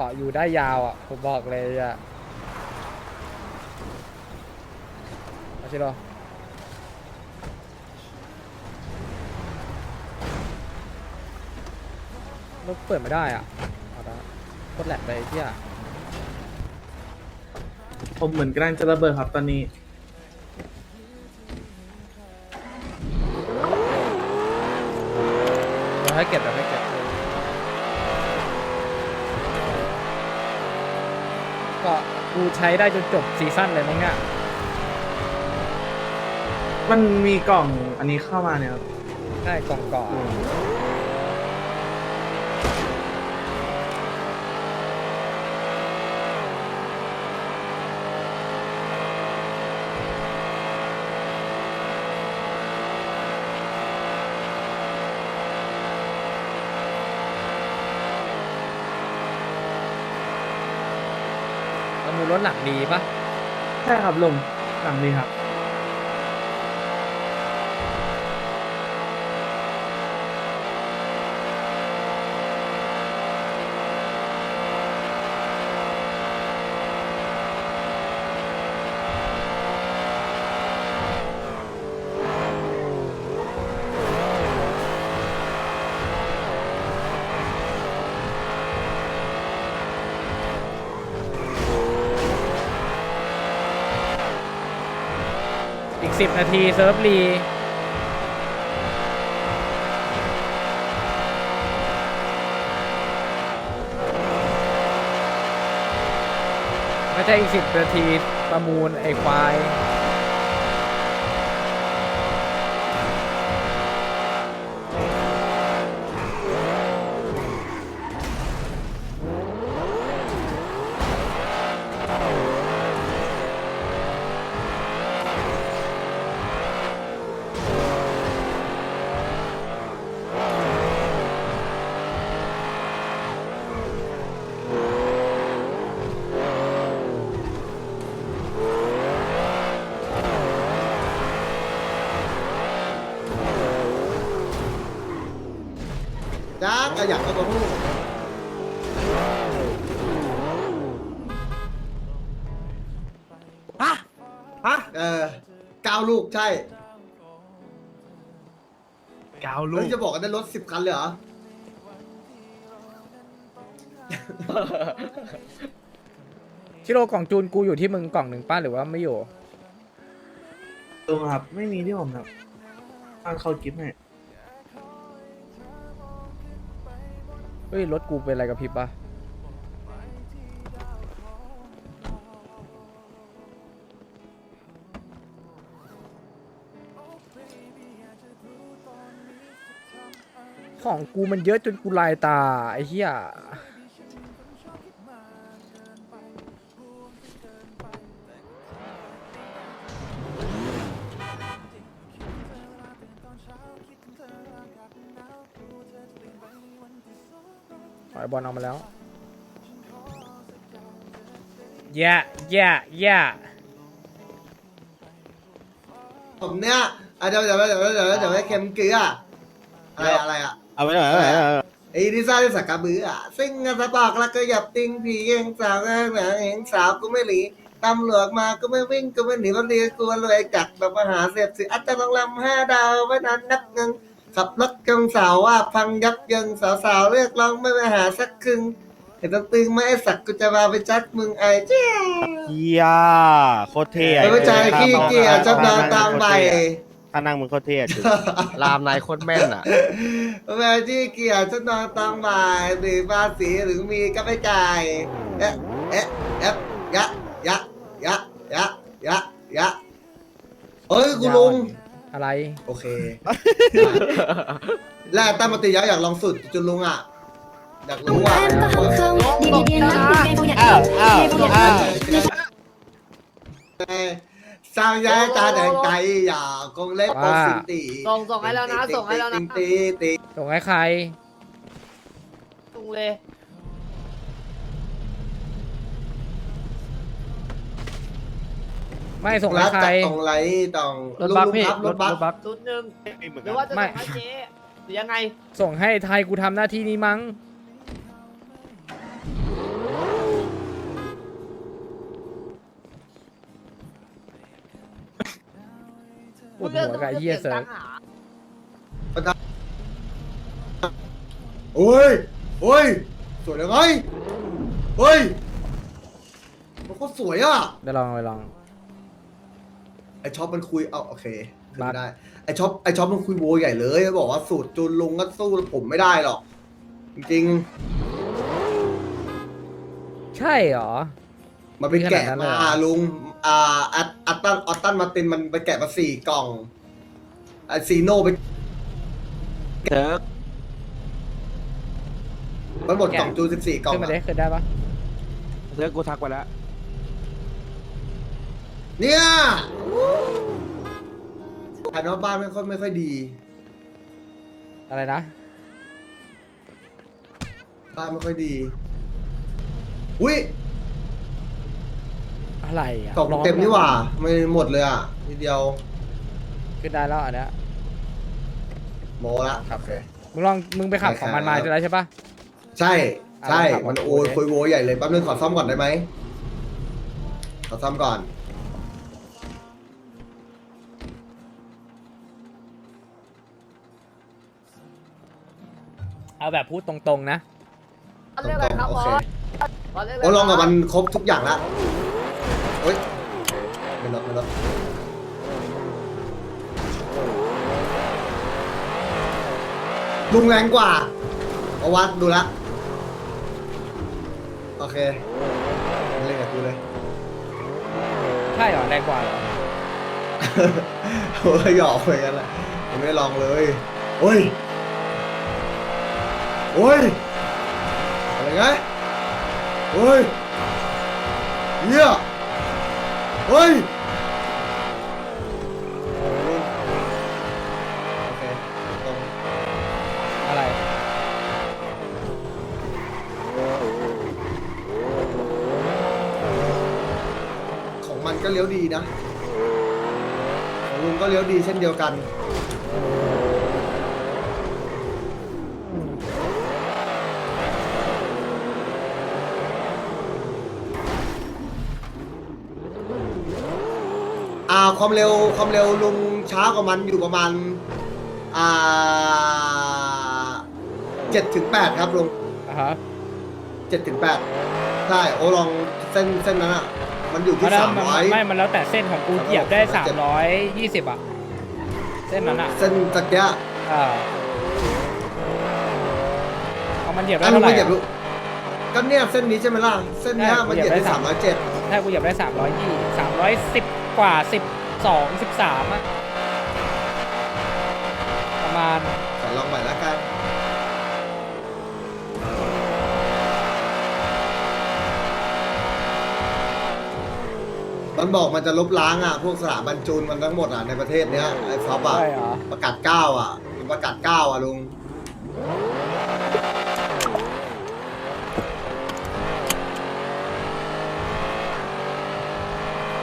เกาะอยู่ได้ยาวอะ ผมบอกเลยอะมาชิโร่รถเปิดไม่ได้อะเอาละโคตรแหลกเลยไอ้เที่ยผมเหมือนกำลังจะระเบิดครับตอนนี้เดี๋ยวให้เก็บเดี๋ยวให้เก็บ ก็กูใช้ได้จนจบซีซั่นเลยมั้งเนี่ยมันมีกล่องอันนี้เข้ามาเนี่ยครับ ใช่กล่องเกาะอะ มูลรถหลังดีปะใช่ครับลุงหลังนี้ครับ อีกสิบนาที เซิร์ฟรีไม่ใช่อีกสิบนาที ประมูลไอ้ควาย จ้าก็อยากเอามาพูดฮะฮะเออเก้าลูกใช่เก้าลูแล้กวจะบอกกันได้รถสิบคันเลยเหรอ ชิโร่กล่องจูนกูอยู่ที่มึงกล่องหนึ่งป้าหรือว่าไม่อยู่ ลุงครับ ไม่มีที่ผมครับตั้งเขากิฟต์ให้ เฮ้ยรถกูเป็นอะไรกับพริบปะของกูมันเยอะจนกูลายตาไอ้เหี้ย ไอบอลเอามาแล้วแย่แย่แย่ผมเนี่ยอะเดี๋ยวเดี๋ยวเดี๋ยวเดี๋ยวเดี๋ยวให้เค็มเกลืออะไรอะไรอะเอาไว้หน่อยเอาไว้หน่อยไอ้ดิซ่าที่สักกระเบืออะซิ่งกันสะบอกแล้วก็หยับติงผีเองสาวเองหนังเองสาวกูไม่หลีตำรวจมาก็ไม่วิ่งก็ไม่หนีก็เรียกกลัวรวยจัดแบบมหาเศรษฐีอัตลองลำห้าดาวไม่นานนับเงิน ขับรถกงสาวว่าพังยับเยินสาวๆเรียกร้องไม่ไปหาสักครึ่งเห็นต้องตึงไหม่ไอ้สักกูจะมาไปจัดมึงไอ้เจ้าเฮียโคตรเท่อะไอ้ผู้ชายขี้เกียจชอบนอนตามใบถ้านั่งมึงโคตรเท่อะจุดรามนายโคตรแม่นอะแม่ที่เกียจชอบนอนตามใบหรือภาษีหรือมีก็ไม่จ่ายเอ๊ะเอ๊ะเอ๊ะยะยะยะยะยะยะเอ้ยคุณลุง อะไร โอเค แล้วตั้งปฏิยะอยากลองสุดจุนลุงอะ อยากรู้ว่าอ้าวอ้าวอ้าวสร้างย้ายตาแดงใจอย่าคงเล็บโอสิตีส่งส่งให้แล้วนะส่งให้แล้วนะ ตีตีส่งให้ใครตุงเลย ไม่ส่งไลรัฟ์บใคร จาองไลท์ตองรถบัคพี่รถบัครถบักชุดหนึ่งไม่เหมือนกัรืนอว่าจะส่ยังไงส่งให้ไทยกูทำหน้าที่นี้มั้ง ปวดหัวกับไอ้เหี้ยเสิร์ฟ โอ้ยโอ้ยสวยเลยไงเฮ้ยมันก็สวยอะไดี๋ลองไปลอง ไอช็อปมันคุยเอาโอเคขึ้นบัไม่สได้ไอช็อปไอช็อปมันคุยโวใหญ่เลยบอกว่าสูตรจูนลุงก็สู้ผมไม่ได้หรอก จริงใช่เหรอ ๆ มันไปแกะขนาดนั้นเลยมาเหรอ ลุงอ่าอัตอัตตันอัตตันมาตินมันไปแกะมาสี่กล่องไอซีโนไปเซิร์กมันหมดกล่องจูนสิบสี่กล่องขึ้นมาได้อะขึ้นได้ปะเซิร์กกูทักไปแล้ว เนี่ยภายนอกบ้านไม่ค่อยไม่ค่อยดี อะไรนะ บ้านไม่ค่อยดี อุ้ยอะไรอะกล่องร้อนเต็มนี่หว่า ไม่หมดเลยอะทีเดียว ขึ้นได้แล้วอันเนี้ยโมละโอเคมึงลองมึงไปขับของมันมาครับจะได้ใช่ปะใช่ ใช่อะครับมันผมโอยคุยโวยใหญ่เลยแป๊บนึงขอซ่อมก่อนได้ไหมขอซ่อมก่อน เอาแบบพูดตรงๆนะเรื่องอะไรครับโอบอเคสบอสเรื่องอะไรโอ้ลองกับคมัรับนครบทุกอย่างละเฮ้ยไม่ลดไม่ลดลุงแรงกว่าเอาวัดดูละ โอเคเล่นกับกูเลย ใช่เหรอแรงกว่าเหรอโอ้ยหยอกเหมือนกันแหละผมไม่ได้ลองเลย โอ้ย โอ้ยอะไรไงโอ้ยเหี้ยเฮ้ยโอเคตรงอะไรของมันก็เลี้ยวดีนะของลุงก็เลี้ยวดีเช่นเดียวกัน ความเร็วความเร็วลุงช้ากว่ามันอยู่ประมาณอ่าเจ็ดถึงแปดครับลุงอะฮะเจ็ดถึงแปดใช่โอ้ลองเส้นเส้นนั้นอะ มันอยู่ที่มันแล้วสามมันร้อย ไม่มันแล้วแต่เส้นของกูเหยียบได้สาสามมร้ร้ออยยยี่สิบอะ เส้นนั้นอะเส้นตะเกียะอ่าเอามันเหยียบได้อะลุเท่างไหร่ไม่เหยียบอะลุงก็เนี่ยเส้นนี้ใช่ไหมล่ะ เส้นเนี้ยได้มันเหยียบเหยียบได้ได้สามร้อยเจ็ด ถ้ากูเหยียบได้สามร้อยยี่สามร้อยสิบกว่าสิบ สองสิบสามอะประมาณ ขอลองใหม่ละกันมันบอกมันจะลบล้างอะ พวกสถาบันจูนมันทั้งหมดอะในประเทศเนี้ยไอ้ฟอปอะ ใช่เหรอ ประกาศเก้าอะมันประกาศเก้าอะลุง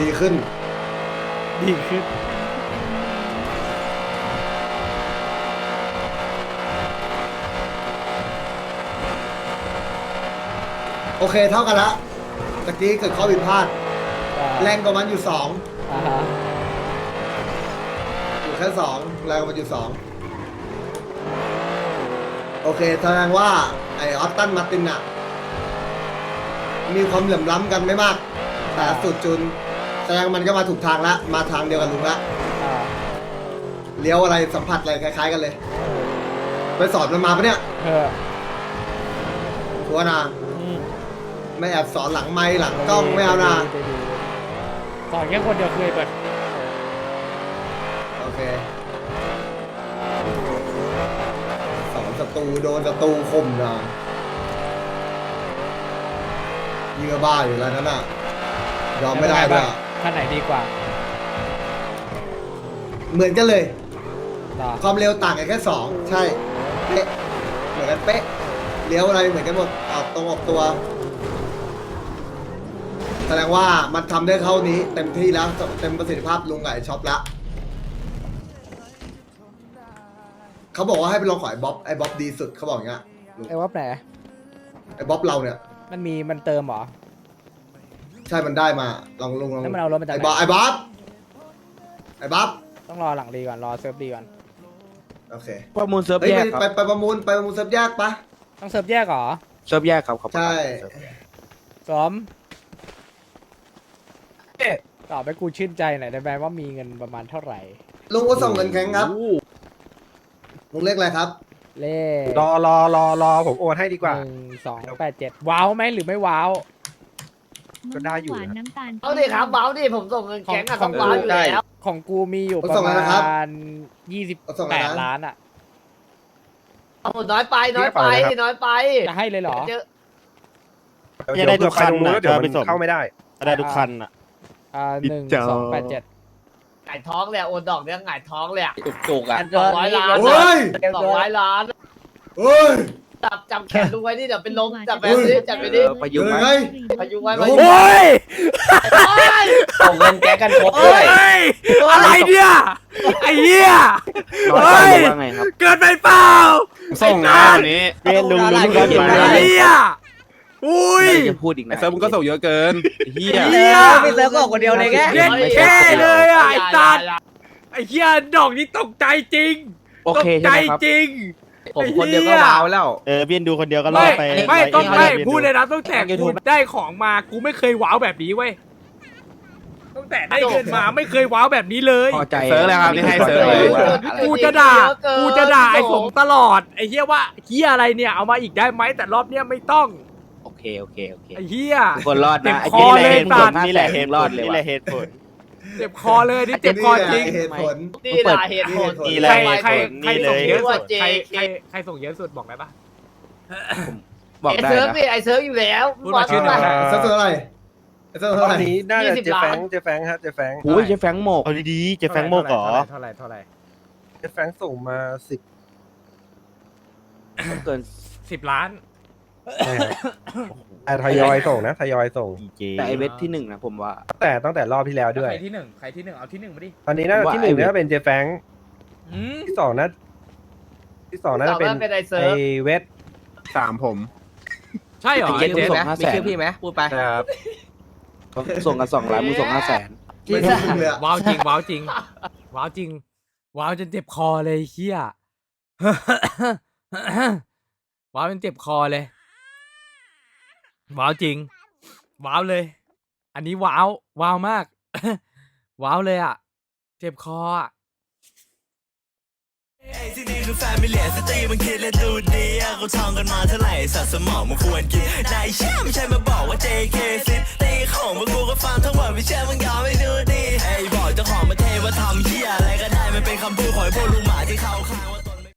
ดีขึ้น ดีขึ้นโอเคเท่ากันละตะกี้เกิดข้อผิดพลาด แรงกว่ามันอยู่สองอ่าฮะอยู่แค่สองแรงกว่ามันอยู่สองโอเคแสดงว่าไอออตตันมาร์ตินอะมีความเหลื่อมล้ำกันไม่มาก แต่สุดจุน แสดงมันก็มาถูกทางละมาทางเดียวกับลุงละอ่าเลี้ยวอะไรสัมผัสอะไรคล้ายๆกันเลย ไปสอนมันมาปะเนี่ยเออทัวร์นาอืมไม่แอบสอนหลังไม้หลังกล้องไม่เอานะดีดีสอนแค่คนเดียวคือไอ้เปิดโอเคสอนศัตรูโดนศัตรูข่มนะยิงกระบ้าอยู่แล้วนั่นน่ะยอมไม่ได้ด้วยอะ ท่านไหนดีกว่าเหมือนกันเลย ต่อความเร็วต่างกันแค่สองใช่เป๊ะเหมือนกันเป๊ะเลี้ยวอะไรเหมือนกันหมดออกตรงออกตัวแสดงว่ามันทำได้เท่านี้ เต็มที่แล้วเต็มประสิทธิภาพลุงกับไอช็อปละเขาบอกว่าให้ไปลองขอไอ้บ๊อบไอ้บ๊อบดีสุดเขาบอกอย่างเงี้ยลุงไอ้วับไหนไอ้บ๊อบเราเนี่ย มันมีมันเติมเหรอ ใช่มันได้มา ลองลุงลองแล้วมันเอารถมาจากไอ้ไหน บ๊อบไอ้บ๊อบไอ้บ๊อบต้องรอหลังดีก่อนรอเซิร์ฟดีก่อนโอเคประมูลเซิร์ฟเฮ้ยแยไปกคไปรับไปประมูลไปประมูลเซิร์ฟยากปะ ต้องเซิร์ฟแยกเหรอเซิร์ฟแยกครับครับใช่ซ้อมตอบให้กูชื่นใจหน่อยได้ไหมว่ามีเงินประมาณเท่าไหร่ ลุงก็ส่งเงินแข็งครับลุงเรียกอะไรครับ เลขรอรอรอรอผมโอนให้ดีกว่า หนึ่งสองแปดเจ็ดว้าวไหมหรือไม่ว้าว ก็ได้อยู่หวานนะ น้ำตาลเอาดิครับเบาดิผมส่งเงินแข็งอะขต้อองงเบาอยู่แล้ว ของกูมีอยู่ผมประส่งแล้วนะครับมาณยี่สิบผมส่งแปแล้วดนะ ล้านอะ โอ้น้อยไปน้อยไปน้อยไปจะให้เลยเหรอ เจอจะได้ทุกคันเดี๋ยวน่ะเดี๋ยวจะเอาไปมันส่งเข้าไม่ได้ ได้ทุกคันอะ อ่าหนึ่งเจ้าสองแปดเจ็ดหงายท้องเลยอะโอนดอกเนี่ยหงายท้องเลยอะจุกๆอะ สองร้อยล้านโอ้ยสองร้อยล้าน เฮ้ย จับจับแขนดูไว้นี่เดี๋ยวเป็นลมจับแบบนี้จับไปดิเออประยุกต์เฮ้ไหมยพยุงไว้โอ้พยุงโอ้ยส่งเงินแก๊กกันครบโอ้ยอะไรเนี่ยไอ้เหี้ยน้อยไปเฮ้ยหรือว่าไงครับเกินไปเปล่าส่งนะวันนี้เรียนลุงลุงก็เห็นไอ้มาเหี้ยอุ้ยไม่จะพูดอีกนะไอ้เซิร์ฟมึงก็ส่งเยอะเกินไอ้เฮียเหี้ย พี่เซิร์ฟบอกคนเดียวเลยแกเย็นแค่เลยอะไอ้สัตว์ไอ้เหี้ยดอกนี้ตกใจจริงโอตกเคใจใช่ไหมครับ จริง ผมคนเดียวก็ว้าวแล้ว เออเบียนดูคนเดียวก็รอไม่ดไปไม่ร้ยต้องเไม่บียนพูดเลยนะตั้งแต่ทางกู YouTube ได้ของมากูไม่เคยว้าวแบบนี้เว้ยตั้งแต่ได้เงินมาไม่เคยว้าวแบบนี้เลยพอใจเซิร์ฟเลยครับนี่ให้เซิร์ฟเลยกูจะด่ากูจะด่าไอ้สมตลอดไอ้เหี้ยว่าเหี้ยอะไรเนี่ยเอามาอีกได้ไหมแต่รอบเนี้ยไม่ต้องโอเคโอเคโอเคไอ้เหี้ยทุกคนรอดเจ็บนะไอ้คอเจ๊เลยเหตุผสัลตว์นี่แหละเหตุรผอลดเลยนี่แหว่ะละเหตุผล เจ็บคอเลยนี่เจ็บคอจริงเหตุผล นี่แหละเหตุผลนี่แหละ ใครเหตุใครผลใครนี่เลส่งยเยอะสุดเจใครเคใครใครส่งเยอะสุดบอกได้ปะ บอกไอ้ได้เซิร์ฟนะนี่ไอ้เซิร์ฟอยู่แล้วพูดมาชื่อหน่บออยกนะเซิร์ฟเท่าไหร่เซิร์ฟตเท่าอไหนร่นี้น่าจะยี่สิบเจแฟงล้านเจแฟงฮะเจแฟงโอ้ยเจ๊แฟรงค์โมกเอาดีๆเจะแฟงโมกเหรอเท่าไหร่เท่าไหร่เจแฟงส่งมาสิบ เกิน สิบล้าน แต่ทยอยส่งนะทยอยส่ง ดีเจแต่ไอเวทที่หนึ่งนะผมว่าแต่ตั้งแต่รอบที่แล้วด้วย ใครที่หนึ่งใครที่หนึ่งเอาที่หนึ่งมาดิตอนนี้น่าว่าที่หนึ่งไอ้เวทน่าเป็นเจแฟงอืมที่สองน่าที่สองน่าจะเป็นสองน่าเป็นไอ้เซิไอร์ฟเวท สามผม ใช่เหรอไอ้เจ๊ไอ้เจ๊ส่งห้าแสนครับเขาส่งกันสองล้านมึงส่งห้าแสนไม่ต้องพึ่งเลยอะว้าวจริงว้าวจริงว้าวจริงว้าวจนเจ็บคอเลยไอ้เฮีย ว้าวจนเจ็บคอเลย ว้าวจริง ว้าวเลย อันนี้ว้าว ว้าวมาก ว้าวเลยอะ เจ็บคออะที่นี่คือแฟมิเลียสตรีมันคิดและดูดีอะเขาท่องกันมาเท่าไหร่สัตว์สมองมันควรกินนายเชื่อไม่ใช่มาบอกว่า JK ซิตีของมันกูก็ฟังทั้งหมดไม่เชื่อมึงยอมไม่ดูดีไอ้บอกเจ้าของมาเทว่าทำเหี้ยอะไรก็ได้มันเป็นคำพูดของพวกลุงหมาที่เขาข้างว่า